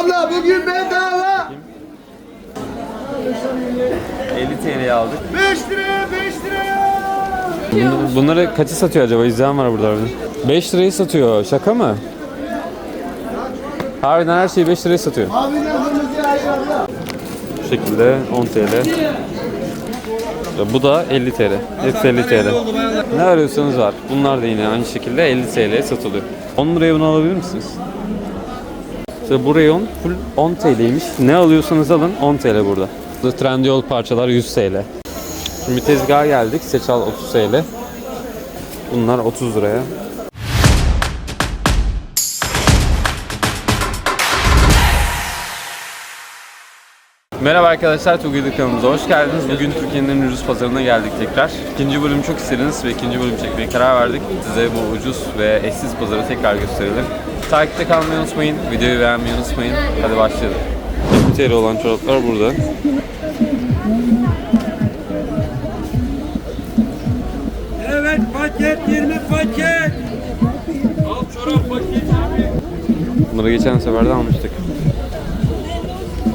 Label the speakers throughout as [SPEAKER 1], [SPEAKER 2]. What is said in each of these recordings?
[SPEAKER 1] Abla bugün bedava.
[SPEAKER 2] 50 TL'ye aldık.
[SPEAKER 1] 5 liraya 5 liraya.
[SPEAKER 2] Bunları, bunları kaçı satıyor acaba? İzleyen var burada harbiden. 5 lirayı satıyor. Şaka mı? Harbiden her şeyi 5 liraya satıyor.
[SPEAKER 1] Abi ne kırmızı ayı abla.
[SPEAKER 2] Bu şekilde 10 TL. Bu da 50 TL. Hepsi 50 TL. Ne arıyorsanız var. Bunlar da yine aynı şekilde 50 TL'ye satılıyor. 10 liraya bunu alabilir misiniz? İşte bu reyon full 10 TL'ymiş. Ne alıyorsanız alın 10 TL burada. Burada Trendyol parçalar 100 TL. Şimdi tezgaha geldik. Seçal 30 TL. Bunlar 30 liraya. Merhaba arkadaşlar, Tugay'da kanalımıza hoş geldiniz. Bugün Türkiye'nin en ucuz pazarına geldik tekrar. İkinci bölüm çok istediniz ve ikinci bölüm çekmeye karar verdik. Size bu ucuz ve eşsiz pazarı tekrar gösterelim. Takipte kalmayı unutmayın, videoyu beğenmeyi unutmayın. Hadi başlayalım. 20 TL olan çoraplar burada.
[SPEAKER 3] Evet paket 20 paket. Al çorap paket 20.
[SPEAKER 2] Bunları geçen sefer de almıştık.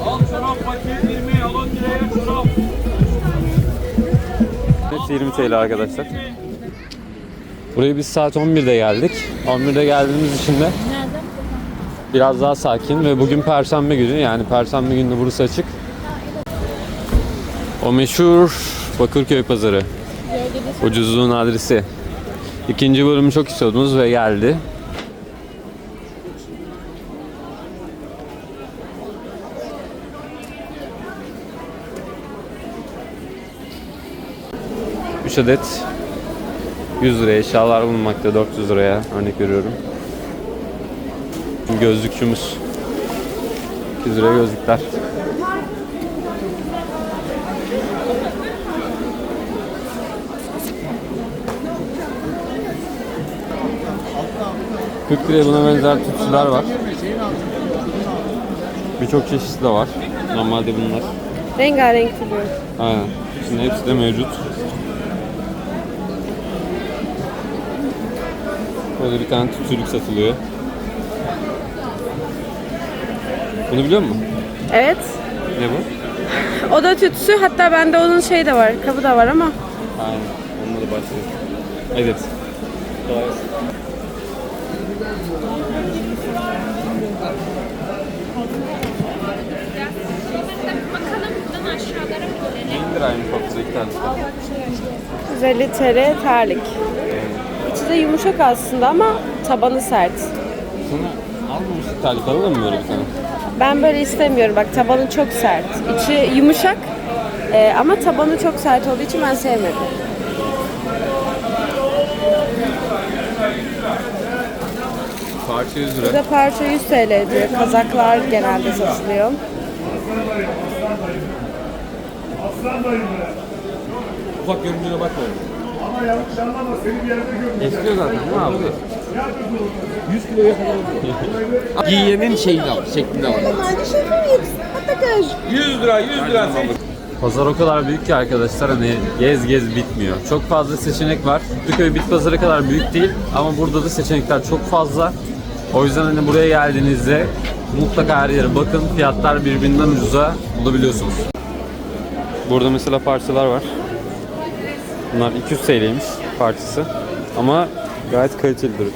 [SPEAKER 3] Al çorap paket 20. Al 10 liraya çorap.
[SPEAKER 2] Hepsi 20 TL arkadaşlar. Buraya biz saat 11'de geldik. 11'de geldiğimiz için de biraz daha sakin ve bugün perşembe günü yani perşembe günü burası açık. O meşhur Bakırköy pazarı. Ucuzluğun adresi. İkinci bölümü çok istiyordunuz ve geldi. Üç adet 100 liraya eşyalar bulunmakta 400 liraya örnek veriyorum. Gözlükçümüz 200 liraya gözlükler. ...40 liraya buna benzer tütsüler var. Birçok çeşitli de var. Normalde bunlar.
[SPEAKER 4] Rengarenk duruyor.
[SPEAKER 2] Aynen. Şimdi hepsi de mevcut. Böyle bir tane tütsülük satılıyor. Bunu biliyor musun?
[SPEAKER 4] Evet.
[SPEAKER 2] Ne bu?
[SPEAKER 4] O da tütsü. Hatta bende onun şey de var. Kabı da var ama.
[SPEAKER 2] Aynen. Onunla da başlıyor. Evet.
[SPEAKER 5] Bakalım buradan aşağılara gidelim.
[SPEAKER 2] 1000 liraymış bak burada iki tanesi.
[SPEAKER 4] 150 TL terlik. İçi de yumuşak aslında ama tabanı sert.
[SPEAKER 2] Sana almamıştık terlik alalım mı böyle bir tane?
[SPEAKER 4] Ben böyle istemiyorum. Bak tabanı çok sert. İçi yumuşak e, ama tabanı çok sert olduğu için ben sevmedim.
[SPEAKER 2] Parça 100 lira.
[SPEAKER 4] Burada parça 100 TL diyor. Kazaklar genelde satılıyor.
[SPEAKER 2] Ufak görüntüne bakma. Eskiyor zaten mi abi?
[SPEAKER 3] 100 kiloya kadar oluyor. Giyenin şeyini al, şeklinde al. 100 lira, 100 lira.
[SPEAKER 2] Pazar o kadar büyük ki arkadaşlar hani gez gez bitmiyor. Çok fazla seçenek var. Türkiye bit pazarı kadar büyük değil ama burada da seçenekler çok fazla. O yüzden hani buraya geldiğinizde mutlaka her yere bakın. Fiyatlar birbirinden ucuza bulabiliyorsunuz. Burada mesela parçalar var. Bunlar 200 TL'ymiş parçası. Ama gayet kaliteli duruyor.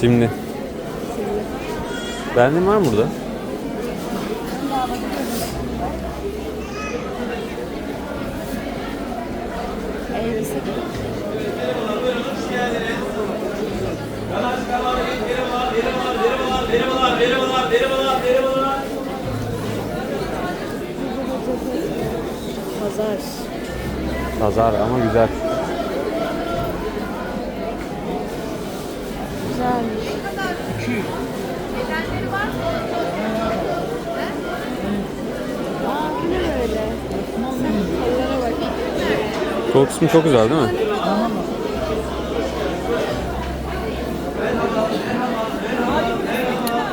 [SPEAKER 2] Simli. Beğendin var mı burada?
[SPEAKER 4] Elbise Pazar.
[SPEAKER 2] Pazar ama güzel.
[SPEAKER 4] Güzelmiş. Aa, ne böyle? Kollara bak.
[SPEAKER 2] Kol kısmı çok güzel değil mi?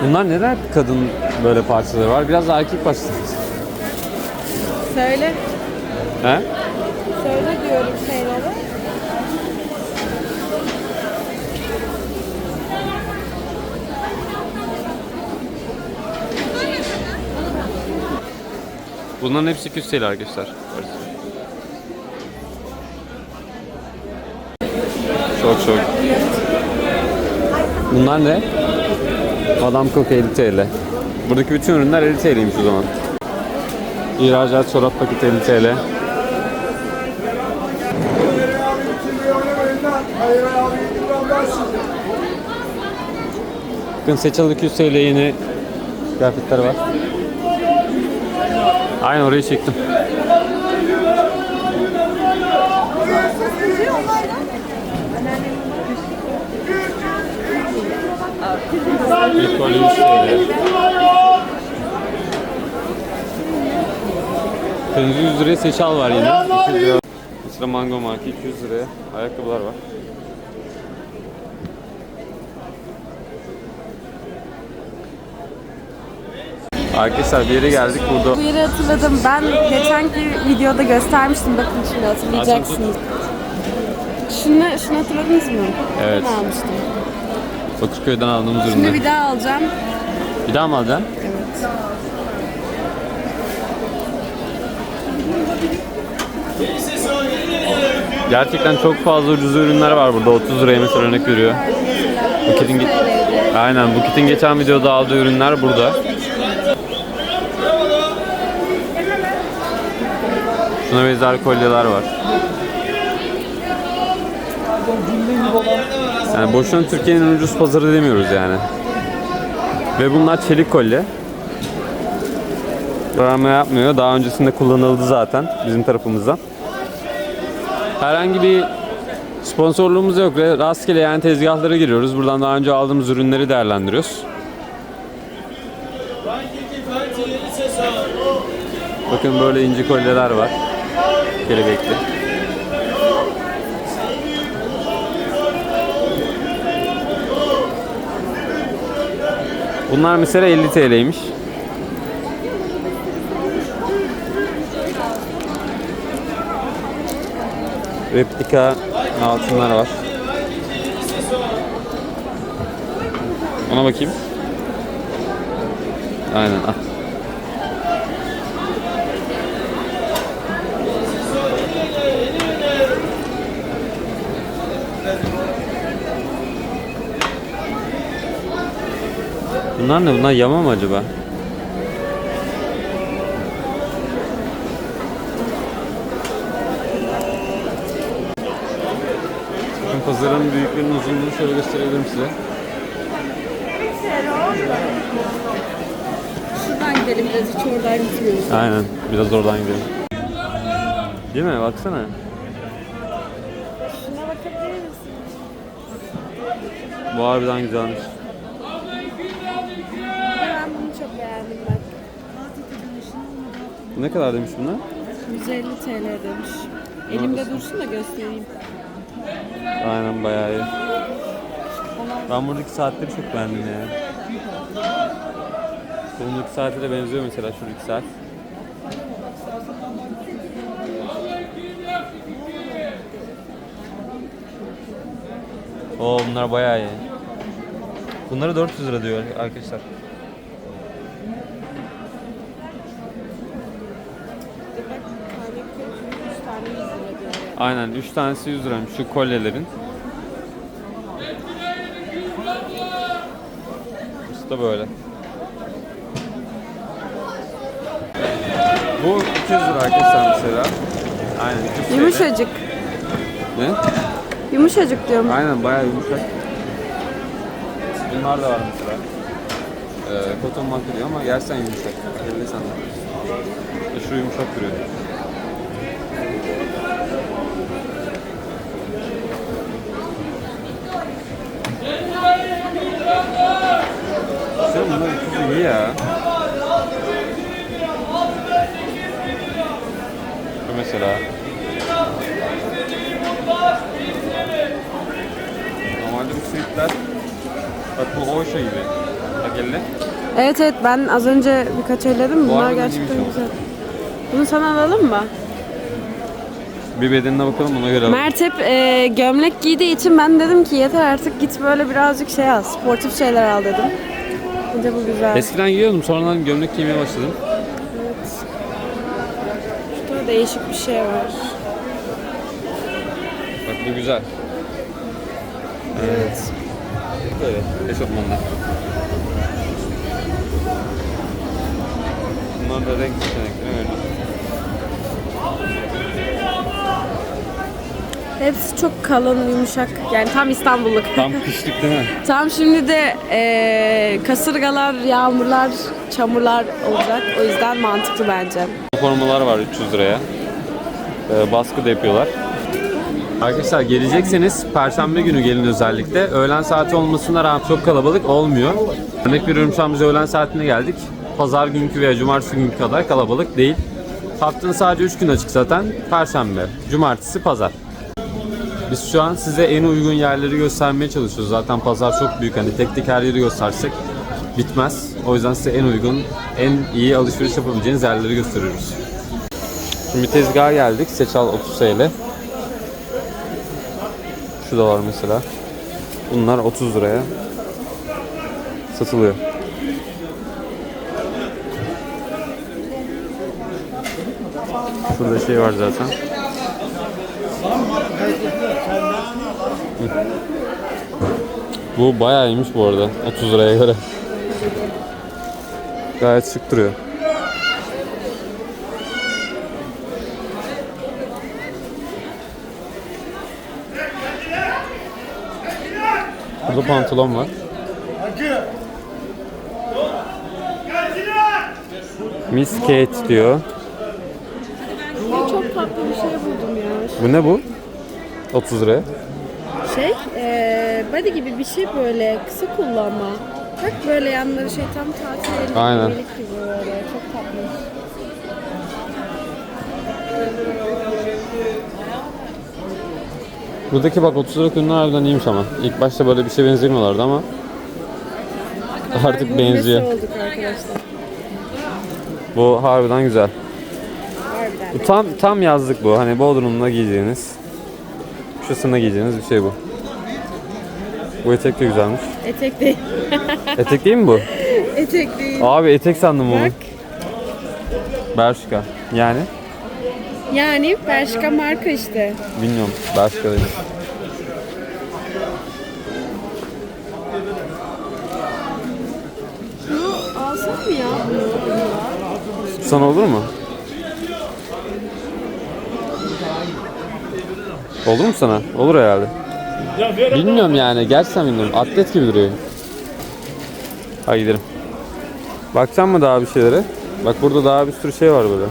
[SPEAKER 2] Bunlar neden kadın böyle parçaları var? Biraz da erkek parçası.
[SPEAKER 4] Söyle.
[SPEAKER 2] He?
[SPEAKER 4] Söyle diyorum şeyleri.
[SPEAKER 2] Bunların hepsi küseyli arkadaşlar. Çok çok. Bunlar ne? Adam kok 50 Buradaki bütün ürünler 50 o zaman. İhracat çorap paketi 50 TL. Bakın Seçal 200 TL yeni kıyafetler var. Aynen orayı çektim. Kolye 100 TL. Kırmızı 100 liraya seçal var yine. 200 lira. Mesela mango marka 200 liraya ayakkabılar var. Arkadaşlar bir yere geldik burada.
[SPEAKER 4] Bu yeri hatırladım. Ben geçenki videoda göstermiştim. Bakın şimdi hatırlayacaksınız. Şunu, şunu hatırladınız mı?
[SPEAKER 2] Evet.
[SPEAKER 4] Ben almıştım.
[SPEAKER 2] Bakırköy'den aldığımız
[SPEAKER 4] Şimdi
[SPEAKER 2] ürünü.
[SPEAKER 4] bir daha alacağım.
[SPEAKER 2] Bir daha mı alacaksın?
[SPEAKER 4] Evet.
[SPEAKER 2] Gerçekten çok fazla ucuz ürünler var burada. 30 liraya mesela örnek veriyor. Buket'in ge- Aynen Buket'in geçen videoda aldığı ürünler burada. Şuna benzer kolyeler var. Yani boşuna Türkiye'nin en ucuz pazarı demiyoruz yani. Ve bunlar çelik kolye. Rama yapmıyor. Daha öncesinde kullanıldı zaten bizim tarafımızdan. Herhangi bir sponsorluğumuz yok. Rastgele yani tezgahlara giriyoruz. Buradan daha önce aldığımız ürünleri değerlendiriyoruz. Bakın böyle inci kolyeler var. Kelebekli. Bunlar mesela 50 TL'ymiş. Replika altınlar var. Ona bakayım. Aynen. Ah. Bunlar ne? Bunlar yama mı acaba? Pazarın büyüklüğünün uzunluğunu şöyle gösterebilirim size.
[SPEAKER 4] Şuradan gidelim biraz hiç oradan gitmiyoruz.
[SPEAKER 2] Aynen. Biraz oradan gidelim. Değil mi? Baksana.
[SPEAKER 4] Şuna bakabilir misin?
[SPEAKER 2] Bu harbiden güzelmiş.
[SPEAKER 4] Ben bunu çok beğendim bak.
[SPEAKER 2] Ne kadar demiş bunlar?
[SPEAKER 4] 150 TL demiş. Elimde dursun da göstereyim.
[SPEAKER 2] Aynen bayağı iyi. Ben buradaki saatleri çok beğendim ya. Kolumdaki saate de benziyor mesela şuradaki saat. Oo bunlar bayağı iyi. Bunları 400 lira diyor arkadaşlar.
[SPEAKER 4] Bir bak tane 100 tane 100 lira diyor. yani.
[SPEAKER 2] Aynen 3 tanesi 100 liraymış şu kolyelerin. İşte böyle. Bu 200 lira arkadaşlar mesela. Aynen 200 TL.
[SPEAKER 4] Yumuşacık.
[SPEAKER 2] Ne?
[SPEAKER 4] Yumuşacık diyorum.
[SPEAKER 2] Aynen bayağı yumuşak. Bunlar da var mesela. Ee, koton marka diyor ama gerçekten yumuşak. Elle sana. Şu yumuşak duruyor. Sen bunlar ikisi iyi ya. Bu mesela. Normalde bu sweetler Bak bu Oşa gibi. Bak elle.
[SPEAKER 4] Evet evet ben az önce birkaç elledim. Bunlar
[SPEAKER 2] harbiden
[SPEAKER 4] gerçekten güzel. Bunu sana alalım mı?
[SPEAKER 2] Bir bedenine bakalım ona göre alalım.
[SPEAKER 4] Mert hep e, gömlek giydiği için ben dedim ki yeter artık git böyle birazcık şey al, sportif şeyler al dedim. Bence bu güzel.
[SPEAKER 2] Eskiden giyiyordum sonradan gömlek giymeye başladım.
[SPEAKER 4] değişik bir şey var.
[SPEAKER 2] Bak bu güzel. Evet. Böyle eşofmanlar. Bunlar da renk seçenekleri öyle.
[SPEAKER 4] Hepsi çok kalın, yumuşak. Yani tam İstanbulluk.
[SPEAKER 2] Tam kışlık değil mi?
[SPEAKER 4] Tam şimdi de eee, kasırgalar, yağmurlar, çamurlar olacak. O yüzden mantıklı bence.
[SPEAKER 2] Formalar var 300 liraya. Ee, baskı da yapıyorlar. Arkadaşlar gelecekseniz Perşembe günü gelin özellikle. Öğlen saati olmasına rağmen çok kalabalık olmuyor. Örnek veriyorum şu an biz öğlen saatine geldik. Pazar günkü veya cumartesi günkü kadar kalabalık değil. Haftanın sadece 3 gün açık zaten. Perşembe, cumartesi, pazar. Biz şu an size en uygun yerleri göstermeye çalışıyoruz. Zaten pazar çok büyük. Hani tek tek her yeri göstersek bitmez. O yüzden size en uygun, en iyi alışveriş yapabileceğiniz yerleri gösteriyoruz. Şimdi tezgaha geldik. Seçal 30 TL. Şu da var mesela. Bunlar 30 liraya satılıyor. Şurada şey var zaten. Bu bayağı iyiymiş bu arada 30 liraya göre. Gayet şık duruyor. Burada pantolon var. Miss Kate diyor.
[SPEAKER 4] Çok tatlı bir şey buldum ya.
[SPEAKER 2] Bu ne bu? 30 liraya.
[SPEAKER 4] Şey, eee body gibi bir şey böyle kısa kullanma. Bak böyle yanları şey tam tatil
[SPEAKER 2] Aynen.
[SPEAKER 4] gibi böyle. Çok tatlı.
[SPEAKER 2] Buradaki bak 30 lira ürünler harbiden iyiymiş ama. İlk başta böyle bir şey benzemiyorlardı ama artık benziyor.
[SPEAKER 4] olduk arkadaşlar.
[SPEAKER 2] Bu harbiden güzel. Bu tam tam yazlık bu. Hani Bodrum'da giyeceğiniz, kışısında giyeceğiniz bir şey bu. Bu etek de güzelmiş.
[SPEAKER 4] Etek değil.
[SPEAKER 2] Etek değil mi bu?
[SPEAKER 4] Etek değil.
[SPEAKER 2] Abi etek sandım onu.
[SPEAKER 4] Bak.
[SPEAKER 2] Bershka. Yani
[SPEAKER 4] Yani Bershka marka işte.
[SPEAKER 2] bilmiyorum. Bershka değil.
[SPEAKER 4] Alsam mı ya bunu?
[SPEAKER 2] Sana olur mu? Olur mu sana? Olur herhalde. Bilmiyorum yani. Gerçekten bilmiyorum. Atlet gibi duruyor. Hadi gidelim. Bakacağım mı daha bir şeylere? Bak burada daha bir sürü şey var böyle.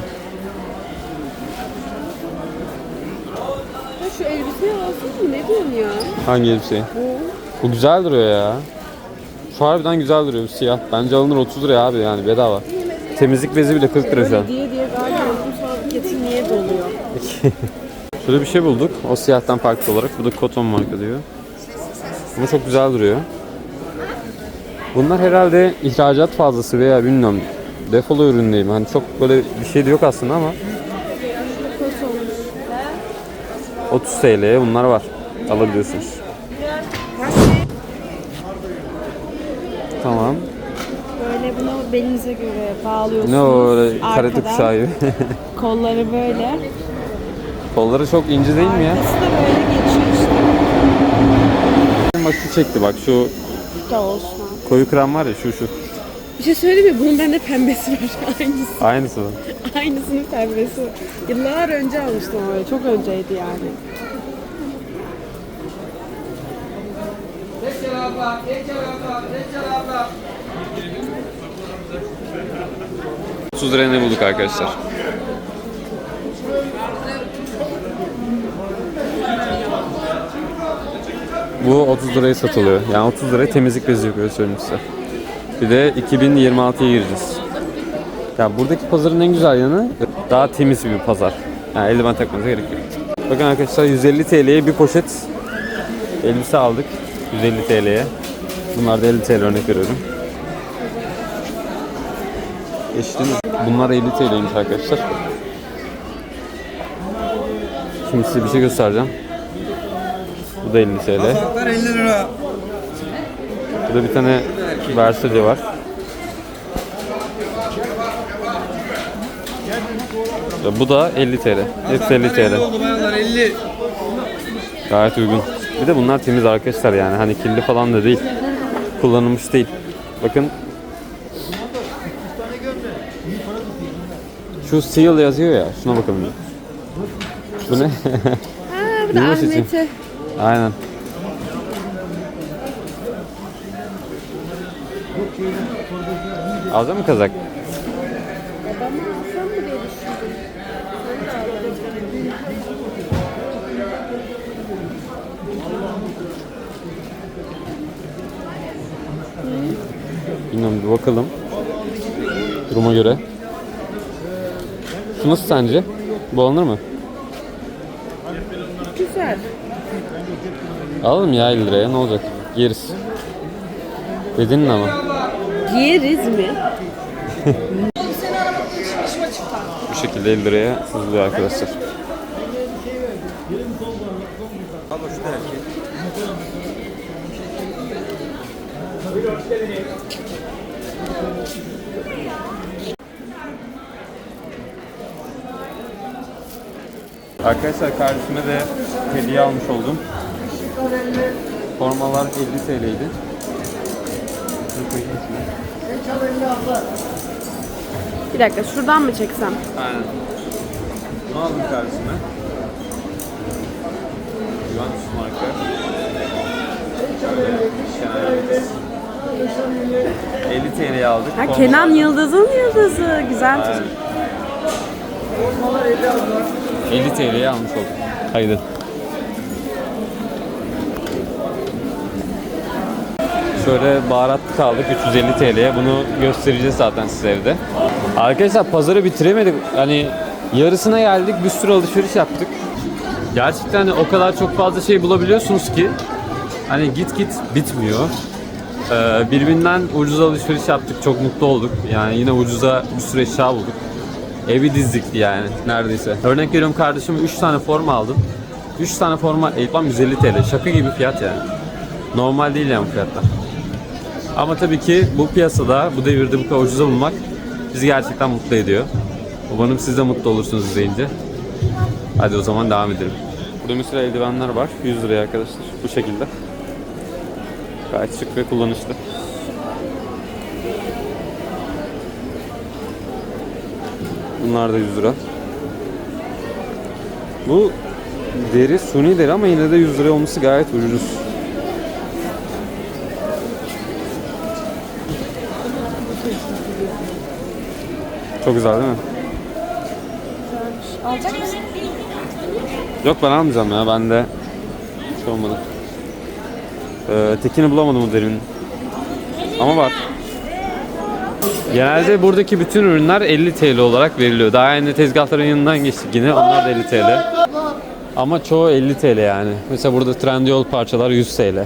[SPEAKER 4] Şu elbiseyi alsam mı? Ne diyorsun ya?
[SPEAKER 2] Hangi elbise?
[SPEAKER 4] Bu.
[SPEAKER 2] Bu güzel duruyor ya. Şu harbiden güzel duruyor bu siyah. Bence alınır 30 liraya abi yani bedava. Temizlik bezi bile 40 lira şu an.
[SPEAKER 4] Diye diye galiba sonra getir niye doluyor?
[SPEAKER 2] Şurada bir şey bulduk. O siyahtan farklı olarak. Bu da Koton marka diyor. Ama çok güzel duruyor. Bunlar herhalde ihracat fazlası veya bilmiyorum defolu ürün değil mi? Hani çok böyle bir şey de yok aslında ama 30 TL'ye bunlar var. Alabiliyorsunuz. Tamam.
[SPEAKER 4] Böyle bunu belinize göre bağlıyorsunuz.
[SPEAKER 2] Ne o öyle karate kuşağı gibi.
[SPEAKER 4] Kolları böyle.
[SPEAKER 2] Kolları çok ince değil mi ya?
[SPEAKER 4] Arkası da böyle geçiyor işte.
[SPEAKER 2] Bak şu çekti bak şu
[SPEAKER 4] Bu da olsun.
[SPEAKER 2] koyu krem var ya şu şu.
[SPEAKER 4] Bir şey söyleyeyim mi? Bunun bende pembesi var. Aynısı.
[SPEAKER 2] Aynısı mı?
[SPEAKER 4] Aynısının pembesi. var. Yıllar önce almıştım öyle. Çok önceydi yani.
[SPEAKER 2] Hı. 30 liraya ne bulduk arkadaşlar? Bu 30 liraya satılıyor. Yani 30 liraya temizlik bezi yapıyor söyleyeyim size. Bir de 2026'ya gireceğiz. Ya buradaki pazarın en güzel yanı daha temiz bir pazar. Yani eldiven takmanıza gerek yok. Bakın arkadaşlar 150 TL'ye bir poşet elbise aldık. 150 TL'ye. Bunlar da 50 TL örnek veriyorum. Geçtim. Bunlar 50 TL'ymiş arkadaşlar. Şimdi size bir şey göstereceğim. Bu da 50 TL.
[SPEAKER 1] 50 lira.
[SPEAKER 2] Burada bir tane Versace var. Ya bu da 50 TL. Hepsi 50 TL.
[SPEAKER 3] oldu bayanlar 50.
[SPEAKER 2] Gayet uygun. Bir de bunlar temiz arkadaşlar yani. Hani kirli falan da değil. Kullanılmış değil. Bakın. Şu seal yazıyor ya. Şuna bakalım. Bu ne?
[SPEAKER 4] Ha, bu da
[SPEAKER 2] için.
[SPEAKER 4] Ahmet'i.
[SPEAKER 2] Aynen. Alacak mı kazak? Bilmiyorum bir bakalım. Duruma göre. Şu nasıl sence? Bu alınır mı?
[SPEAKER 4] Güzel.
[SPEAKER 2] Alalım ya 50 liraya ne olacak? Yeriz. Dedin ama.
[SPEAKER 4] Yeriz mi?
[SPEAKER 2] Bu şekilde 50 liraya satılıyor arkadaşlar. Arkadaşlar kardeşime de hediye almış oldum. Formalar 50 TL'ydi. Dur koyayım içine.
[SPEAKER 4] Bir dakika şuradan mı çeksem?
[SPEAKER 2] Aynen. Bunu aldım kardeşime. Juventus marka. Yıldız. 50 TL'ye aldık.
[SPEAKER 4] Ha
[SPEAKER 2] Formalar-
[SPEAKER 4] Kenan Yıldız'ın yıldızı. Güzel
[SPEAKER 2] Aynen.
[SPEAKER 4] çocuk.
[SPEAKER 2] 50 TL'ye almış olduk. Haydi. Şöyle baharatlı kaldık 350 TL'ye. Bunu göstereceğiz zaten size evde. Arkadaşlar pazarı bitiremedik. Hani yarısına geldik. Bir sürü alışveriş yaptık. Gerçekten o kadar çok fazla şey bulabiliyorsunuz ki hani git git bitmiyor. Ee, birbirinden ucuz alışveriş yaptık. Çok mutlu olduk. Yani yine ucuza bir sürü eşya bulduk. Evi dizdik yani neredeyse. Örnek veriyorum kardeşime 3 tane forma aldım. 3 tane forma Elbam 150 TL. Şaka gibi fiyat yani. Normal değil yani fiyatlar. Ama tabii ki bu piyasada, bu devirde bu kadar ucuza bulmak bizi gerçekten mutlu ediyor. Umarım siz de mutlu olursunuz izleyince. Hadi o zaman devam edelim. Burada mesela eldivenler var. 100 liraya arkadaşlar. Bu şekilde. Gayet şık ve kullanışlı. Bunlar da 100 lira. Bu deri suni deri ama yine de 100 lira olması gayet ucuz. Çok güzel değil mi?
[SPEAKER 4] Alacak mısın?
[SPEAKER 2] Yok ben almayacağım ya. Ben de şey olmadı. Ee, tekini bulamadım bu derinin. Ama var. Genelde buradaki bütün ürünler 50 TL olarak veriliyor. Daha yeni tezgahların yanından geçtik yine. Onlar da 50 TL. Ama çoğu 50 TL yani. Mesela burada Trendyol parçalar 100 TL.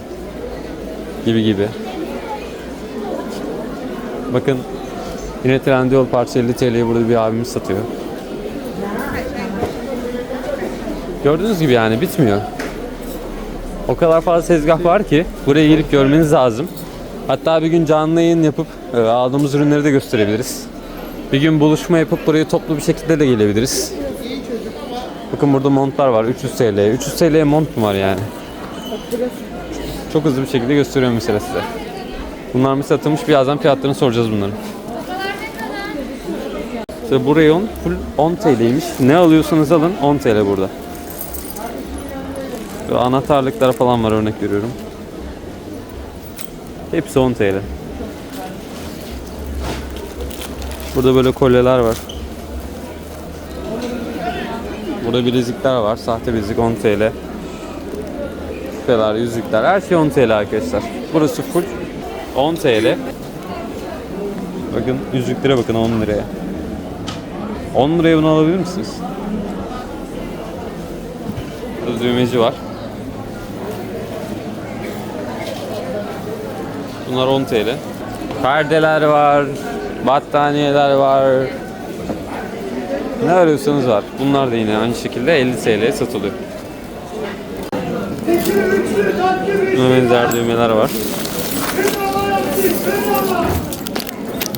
[SPEAKER 2] Gibi gibi. Bakın yine Trendyol parça 50 TL'ye burada bir abimiz satıyor. Gördüğünüz gibi yani bitmiyor. O kadar fazla tezgah var ki buraya gelip görmeniz lazım. Hatta bir gün canlı yayın yapıp e, aldığımız ürünleri de gösterebiliriz. Bir gün buluşma yapıp buraya toplu bir şekilde de gelebiliriz. Bakın burada montlar var 300 TL. 300 TL'ye mont mu var yani? Çok hızlı bir şekilde gösteriyorum mesela size. Bunlar mesela satılmış birazdan fiyatlarını soracağız bunların. İşte bu reyon full 10 TL'ymiş. Ne alıyorsanız alın 10 TL burada. Böyle anahtarlıklar falan var örnek veriyorum. Hepsi 10 TL. Burada böyle kolyeler var. Burada bilezikler var. Sahte bilezik 10 TL. Küpeler, yüzükler her şey 10 TL arkadaşlar. Burası full 10 TL. Bakın yüzüklere bakın 10 liraya. 10 liraya bunu alabilir misiniz? Burada düğmeci var. Bunlar 10 TL. Perdeler var, battaniyeler var. Ne arıyorsanız var. Bunlar da yine aynı şekilde 50 TL'ye satılıyor. Buna benzer düğmeler var.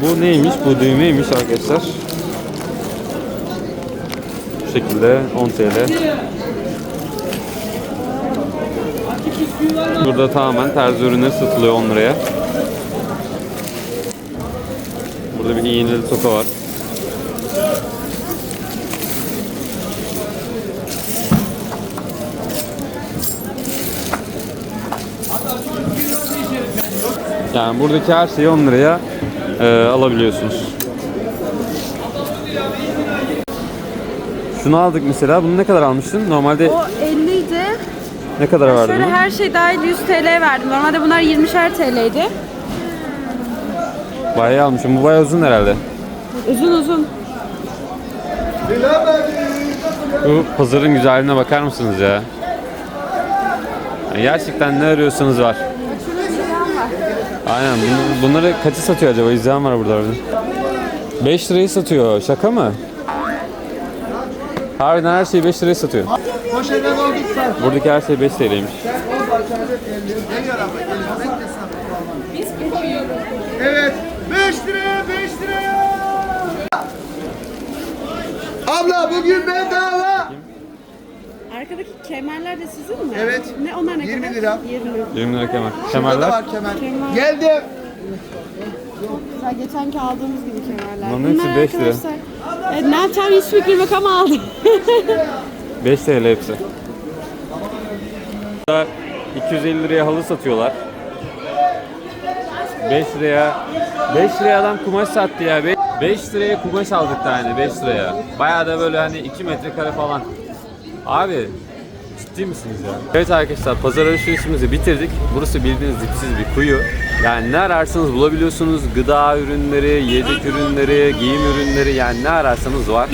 [SPEAKER 2] Bu neymiş? Bu düğmeymiş arkadaşlar. Şekilde 10 TL. Burada tamamen terzi ürünleri satılıyor 10 liraya. Burada bir iğneli toka var. Yani buradaki her şeyi 10 liraya e, alabiliyorsunuz. Şunu aldık mesela. Bunu ne kadar almıştın? Normalde
[SPEAKER 4] O 50 idi.
[SPEAKER 2] ne kadar vardı
[SPEAKER 4] Şöyle
[SPEAKER 2] bunun?
[SPEAKER 4] her şey dahil 100 TL verdim. Normalde bunlar 20'şer TL'ydi.
[SPEAKER 2] Bayağı almışım. Bu bayağı uzun herhalde.
[SPEAKER 4] Uzun uzun.
[SPEAKER 2] Bu pazarın güzelliğine bakar mısınız ya? Yani gerçekten ne arıyorsanız var. Aynen. Bunu- bunları kaçı satıyor acaba? İzleyen var burada. 5 lirayı satıyor. Şaka mı? Harbiden her şeyi 5 liraya satıyor. Buradaki her şey 5 TL'ymiş.
[SPEAKER 1] Evet. 5 liraya 5 liraya. Abla bugün bedava.
[SPEAKER 4] Arkadaki kemerler de sizin mi?
[SPEAKER 1] Evet.
[SPEAKER 4] Ne onlar ne
[SPEAKER 1] 20
[SPEAKER 4] kadar?
[SPEAKER 1] lira.
[SPEAKER 4] 20.
[SPEAKER 2] 20 lira kemer.
[SPEAKER 1] Burada
[SPEAKER 2] Kemerler.
[SPEAKER 1] var kemer.
[SPEAKER 4] Kemer.
[SPEAKER 1] Geldim.
[SPEAKER 4] Güzel, geçenki aldığımız gibi kemerler.
[SPEAKER 2] Bunların hepsi beş lira.
[SPEAKER 4] arkadaşlar, Evet, ne yapacağım hiç fikrim yok ama aldım.
[SPEAKER 2] 5 TL hepsi. Burada 250 liraya halı satıyorlar. 5 liraya 5 liraya adam kumaş sattı ya. 5 liraya kumaş aldık tane 5 liraya. Bayağı da böyle hani 2 metrekare falan. Abi ciddi misiniz ya? Evet arkadaşlar pazar alışverişimizi bitirdik. Burası bildiğiniz dipsiz bir kuyu. Yani ne ararsanız bulabiliyorsunuz. Gıda ürünleri, yiyecek ürünleri, giyim ürünleri yani ne ararsanız var.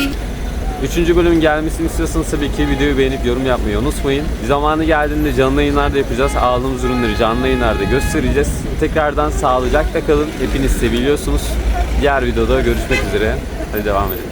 [SPEAKER 2] Üçüncü bölümün gelmesini istiyorsanız tabii ki videoyu beğenip yorum yapmayı unutmayın. Zamanı geldiğinde canlı yayınlarda yapacağız. Aldığımız ürünleri canlı yayınlarda göstereceğiz. Tekrardan sağlıcakla kalın. Hepiniz seviliyorsunuz. Diğer videoda görüşmek üzere. Hadi devam edelim.